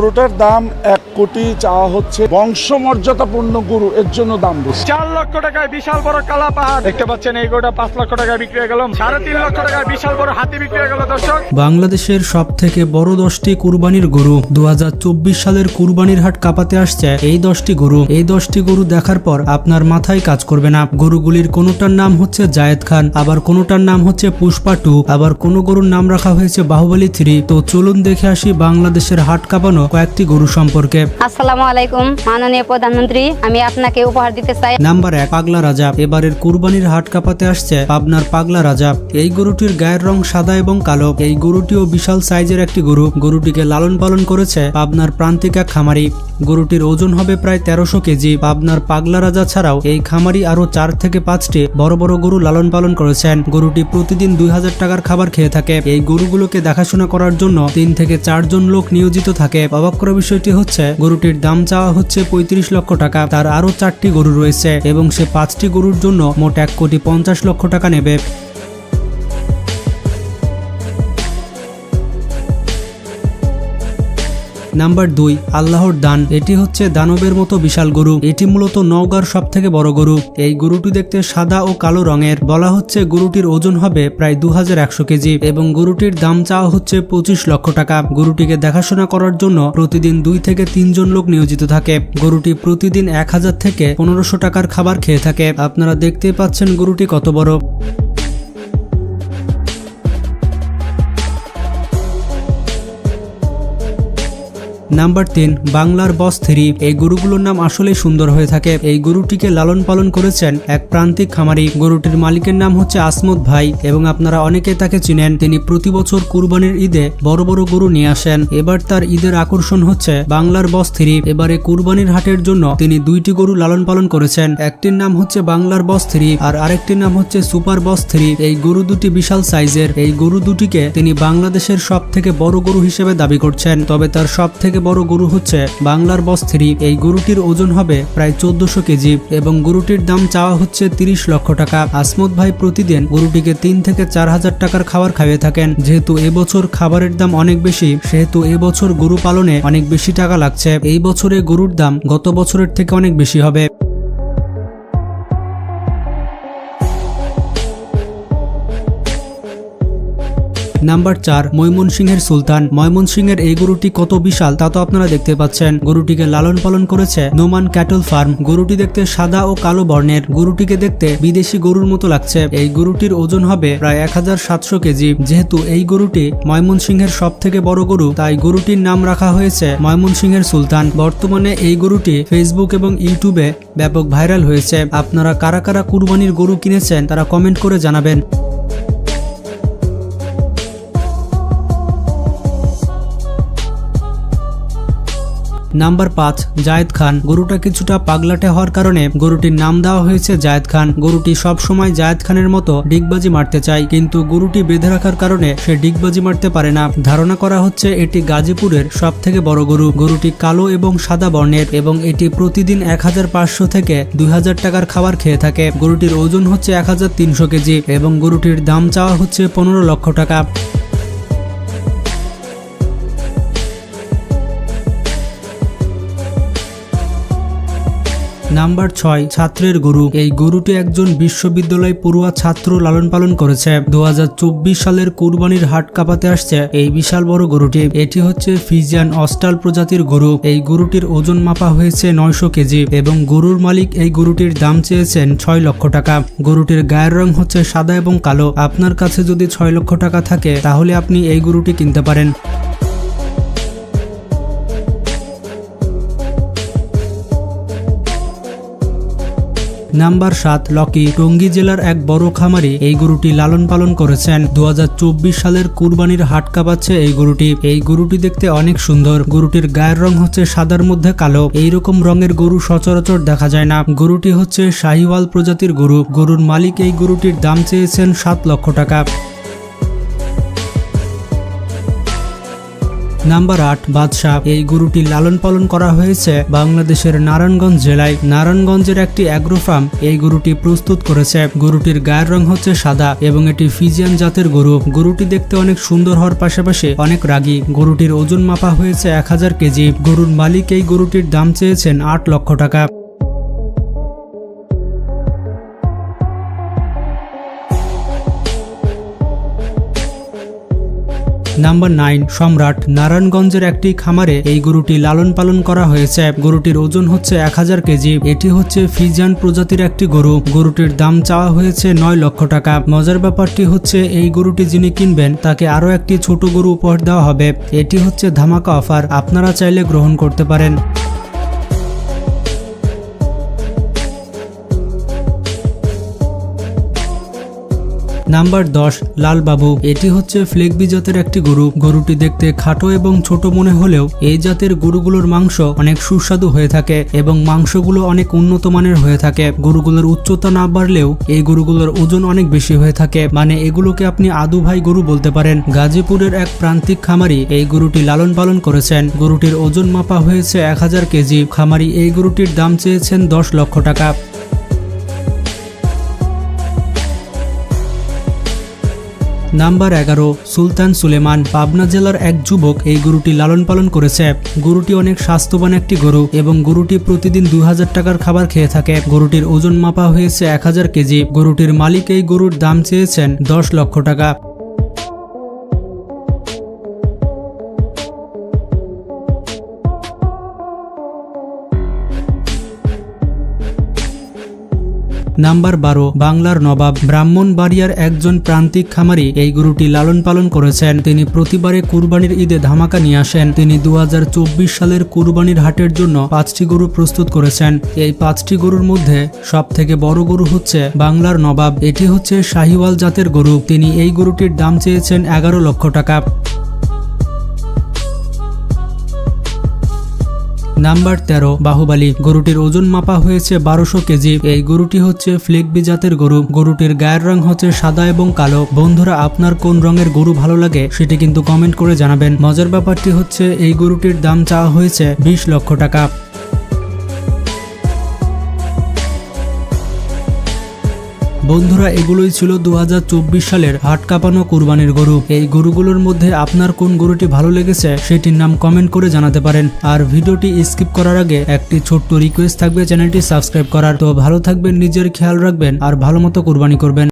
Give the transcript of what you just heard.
গরুটার দাম এক কোটি চাওয়া হচ্ছে। বংশমর্যাদাপূর্ণ গরু এর জন্য দাম বেশি। চার লক্ষ টাকায় বিশাল বড় কালা পাহাড়। দেখতে পাচ্ছেন এই গোটা পাঁচ লক্ষ টাকায় বিক্রি হয়ে গেল। সাড়ে তিন লক্ষ টাকায় বিশাল বড় হাতি বিক্রি হয়ে গেল দর্শক। বাংলাদেশের সব থেকে বড় দশটি কুরবানির গরু দু হাজার চব্বিশ সালের কুরবানির হাট কাঁপাতে আসছে এই দশটি গরু। এই দশটি গরু দেখার পর আপনার মাথায় কাজ করবে না। গরুগুলির কোনোটার নাম হচ্ছে জায়েদ খান আবার কোনোটার নাম হচ্ছে পুষ্পা টু আবার কোনো গরুর নাম রাখা হয়েছে বাহুবলী থ্রি। তো চলুন দেখে আসি বাংলাদেশের হাট কাঁপানো কয়েকটি গরু সম্পর্কে। আসসালামু আলাইকুম মাননীয় প্রধানমন্ত্রী আমি আপনাকে উপহার দিতে চাই। নাম্বার এক পাগলা রাজা এবারের কুরবানির হাট কাঁপাতে আসছে পাবনার পাগলা রাজা এই গরুটির গায়ের রং সাদা এবং কালো। এই গরুটিও বিশাল সাইজের একটি গরু। গরুটিকে লালন পালন করেছে পাবনার প্রান্তিক এক খামারি। গরুটির ওজন হবে প্রায় তেরোশো কেজি। পাবনার পাগলা রাজা ছাড়াও এই খামারি আরও চার থেকে পাঁচটি বড় বড় গরু লালন পালন করেছেন। গরুটি প্রতিদিন দুই হাজার টাকার খাবার খেয়ে থাকে। এই গরুগুলোকে দেখাশোনা করার জন্য তিন থেকে চারজন লোক নিয়োজিত থাকে। অবাক করা বিষয়টি হচ্ছে, গরুটির দাম চাওয়া হচ্ছে পঁয়ত্রিশ লক্ষ টাকা, তার আরও চারটি গরু রয়েছে এবং সে পাঁচটি গরুর জন্য মোট এক কোটি পঞ্চাশ লক্ষ টাকা নেবে। নাম্বার দুই, আল্লাহর দান। এটি হচ্ছে দানবের মতো বিশাল গরু। এটি মূলত নওগাঁর সব থেকে বড় গরু। এই গরুটি দেখতে সাদা ও কালো রঙের। বলা হচ্ছে গরুটির ওজন হবে প্রায় দু হাজার একশো কেজি এবং গরুটির দাম চাওয়া হচ্ছে পঁচিশ লক্ষ টাকা। গরুটিকে দেখাশোনা করার জন্য প্রতিদিন দুই থেকে তিনজন লোক নিয়োজিত থাকে। গরুটি প্রতিদিন এক হাজার থেকে পনেরোশো টাকার খাবার খেয়ে থাকে। আপনারা দেখতেই পাচ্ছেন গরুটি কত বড়। নাম্বার তিন, বাংলার বস থ্রি। এই গরুগুলোর নাম আসলেই সুন্দর হয়ে থাকে। এই গরুটিকে লালন পালন করেছেন এক প্রান্তিক খামারি। গরুটির মালিকের নাম হচ্ছে আসমত ভাই এবং আপনারা অনেকে তাকে চিনেন। তিনি প্রতি বছর কুরবানির ঈদে বড় বড় গরু নিয়ে আসেন। এবার তার ঈদের আকর্ষণ হচ্ছে বাংলার বস থ্রি। এবারে কুরবানির হাটের জন্য তিনি দুইটি গরু লালন পালন করেছেন। একটির নাম হচ্ছে বাংলার বস থ্রি আর আরেকটির নাম হচ্ছে সুপার বস থ্রি। এই গরু দুটি বিশাল সাইজের। এই গরু দুটিকে তিনি বাংলাদেশের সব থেকে বড় গরু হিসেবে দাবি করছেন। তবে তার সব থেকে বড় গরু হচ্ছে বাংলার বস থ্রি। এই গরুটির ওজন হবে প্রায় চোদ্দশো কেজি এবং গরুটির দাম চাওয়া হচ্ছে তিরিশ লক্ষ টাকা। আসমত ভাই প্রতিদিন গরুটিকে তিন থেকে চার হাজার টাকার খাবার খাইয়ে থাকেন। যেহেতু এবছর খাবারের দাম অনেক বেশি, সেহেতু এবছর গরু পালনে অনেক বেশি টাকা লাগছে। এই বছরে গরুর দাম গত বছরের থেকে অনেক বেশি হবে। নাম্বার চার, ময়মনসিংহের সুলতান। ময়মনসিংহের এই গরুটি কত বিশাল তা তো আপনারা দেখতে পাচ্ছেন। গরুটিকে লালন পালন করেছে নোমান ক্যাটল ফার্ম। গরুটি দেখতে সাদা ও কালো বর্ণের। গরুটিকে দেখতে বিদেশি গরুর মতো লাগছে। এই গরুটির ওজন হবে প্রায় এক হাজার সাতশো কেজি। যেহেতু এই গরুটি ময়মনসিংহের সব থেকে বড় গরু, তাই গরুটির নাম রাখা হয়েছে ময়মনসিংহের সুলতান। বর্তমানে এই গরুটি ফেসবুক এবং ইউটিউবে ব্যাপক ভাইরাল হয়েছে। আপনারা কারা কারা কুরবানির গরু কিনেছেন তারা কমেন্ট করে জানাবেন। নাম্বার পাঁচ, জায়েদ খান। গরুটা কিছুটা পাগলাটে হওয়ার কারণে গরুটির নাম দেওয়া হয়েছে জায়েদ খান। গরুটি সব সময় জায়েদ খানের মতো ডিগবাজি মারতে চায়, কিন্তু গরুটি বেঁধে রাখার কারণে সে ডিগবাজি মারতে পারে না। ধারণা করা হচ্ছে এটি গাজীপুরের সব থেকে বড় গরু। গরুটি কালো এবং সাদা বর্ণের এবং এটি প্রতিদিন এক হাজার পাঁচশো থেকে দুই হাজার টাকার খাবার খেয়ে থাকে। গরুটির ওজন হচ্ছে এক হাজার তিনশো কেজি এবং গরুটির দাম চাওয়া হচ্ছে পনেরো লক্ষ টাকা। নাম্বার ছয়, ছাত্রের গরু। এই গরুটি একজন বিশ্ববিদ্যালয় পড়ুয়া ছাত্র লালন পালন করেছে। দু হাজার চব্বিশ সালের কুরবানির হাট কাঁপাতে আসছে এই বিশাল বড় গরুটি। এটি হচ্ছে ফিজিয়ান অস্টাল প্রজাতির গরু। এই গরুটির ওজন মাপা হয়েছে নয়শো কেজি এবং গরুর মালিক এই গরুটির দাম চেয়েছেন ছয় লক্ষ টাকা। গরুটির গায়ের রং হচ্ছে সাদা এবং কালো। আপনার কাছে যদি ছয় লক্ষ টাকা থাকে, তাহলে আপনি এই গরুটি কিনতে পারেন। নাম্বার সাত লকি টঙ্গী জেলার এক বড় খামারি এই গরুটি লালন পালন করেছেন। দু হাজার চব্বিশ সালের কুরবানির হাট কাঁপাচ্ছে এই গরুটি। এই গরুটি দেখতে অনেক সুন্দর। গরুটির গায়ের রং হচ্ছে সাদার মধ্যে কালো। এই রকম রঙের গরু সচরাচর দেখা যায় না। গরুটি হচ্ছে শাহিওয়াল প্রজাতির গরু। গরুর মালিক এই গরুটির দাম চেয়েছেন সাত লক্ষ টাকা। নাম্বার আট বাদশাহ, এই গরুটি লালন পালন করা হয়েছে বাংলাদেশের নারায়ণগঞ্জ জেলায়। নারায়ণগঞ্জের একটি অ্যাগ্রো ফার্ম এই গরুটি প্রস্তুত করেছে। গরুটির গায়ের রং হচ্ছে সাদা এবং এটি ফিজিয়ান জাতের গরু। গরুটি দেখতে অনেক সুন্দর হওয়ার পাশাপাশি অনেক রাগী। গরুটির ওজন মাপা হয়েছে এক হাজার কেজি। গরুর মালিক এই গরুটির দাম চেয়েছেন আট লক্ষ টাকা। নাম্বার নাইন, সম্রাট নারায়ণগঞ্জের একটি খামারে এই গরুটি লালন পালন করা হয়েছে। গরুটির ওজন হচ্ছে এক হাজার কেজি। এটি হচ্ছে ফিজান প্রজাতির একটি গরু। গরুটির দাম চাওয়া হয়েছে নয় লক্ষ টাকা। মজার ব্যাপারটি হচ্ছে, এই গরুটি যিনি কিনবেন, তাকে আরও একটি ছোট গরু উপহার দেওয়া হবে। এটি হচ্ছে ধামাকা অফার। আপনারা চাইলে গ্রহণ করতে পারেন। নাম্বার দশ, লালবাবু। এটি হচ্ছে ফ্লেগবি জাতের একটি গরু। গরুটি দেখতে খাটো এবং ছোট মনে হলেও এই জাতের গরুগুলোর মাংস অনেক সুস্বাদু হয়ে থাকে এবং মাংসগুলো অনেক উন্নত মানের হয়ে থাকে। গরুগুলোর উচ্চতা না বাড়লেও এই গরুগুলোর ওজন অনেক বেশি হয়ে থাকে। মানে এগুলোকে আপনি আদু ভাই গরু বলতে পারেন। গাজীপুরের এক প্রান্তিক খামারি এই গরুটি লালন পালন করেছেন। গরুটির ওজন মাপা হয়েছে এক হাজার কেজি। খামারি এই গরুটির দাম চেয়েছেন দশ লক্ষ টাকা। নাম্বার এগারো, সুলতান সুলেমান, পাবনা জেলার এক যুবক এই গরুটি লালন পালন করেছে। গরুটি অনেক স্বাস্থ্যবান একটি গরু এবং গরুটি প্রতিদিন দুই হাজার টাকার খাবার খেয়ে থাকে। গরুটির ওজন মাপা হয়েছে এক হাজার কেজি। গরুটির মালিক এই গরুর দাম চেয়েছেন দশ লক্ষ টাকা। নাম্বার বারো, বাংলার নবাব ব্রাহ্মণবাড়িয়ার একজন প্রান্তিক খামারি এই গরুটি লালন পালন করেছেন। তিনি প্রতিবারে কুরবানির ঈদে ধামাকা নিয়ে আসেন। তিনি দু হাজার চব্বিশ সালের কুরবানির হাটের জন্য পাঁচটি গরু প্রস্তুত করেছেন। এই পাঁচটি গরুর মধ্যে সব থেকে বড় গরু হচ্ছে বাংলার নবাব। এটি হচ্ছে শাহিওয়াল জাতের গরু। তিনি এই গরুটির দাম চেয়েছেন এগারো লক্ষ টাকা। নাম্বার তেরো, বাহুবালি। গরুটির ওজন মাপা হয়েছে বারোশো কেজি। এই গরুটি হচ্ছে ফ্লেগবি জাতের গরু। গরুটির গায়ের রং হচ্ছে সাদা এবং কালো। বন্ধুরা, আপনার কোন রঙের গরু ভালো লাগে সেটি কিন্তু কমেন্ট করে জানাবেন। মজার ব্যাপারটি হচ্ছে, এই গরুটির দাম চাওয়া হয়েছে বিশ লক্ষ টাকা। বন্ধুরা, এগুলোই ছিল দু হাজার চব্বিশ সালের হাট কাঁপানো কুরবানির গরু। এই গরুগুলোর মধ্যে আপনার কোন গরুটি ভালো লেগেছে সেটির নাম কমেন্ট করে জানাতে পারেন। আর ভিডিওটি স্কিপ করার আগে একটি ছোট্ট রিকোয়েস্ট থাকবে, চ্যানেলটি সাবস্ক্রাইব করার। তো ভালো থাকবেন, নিজের খেয়াল রাখবেন, আর ভালো মতো কোরবানি করবেন।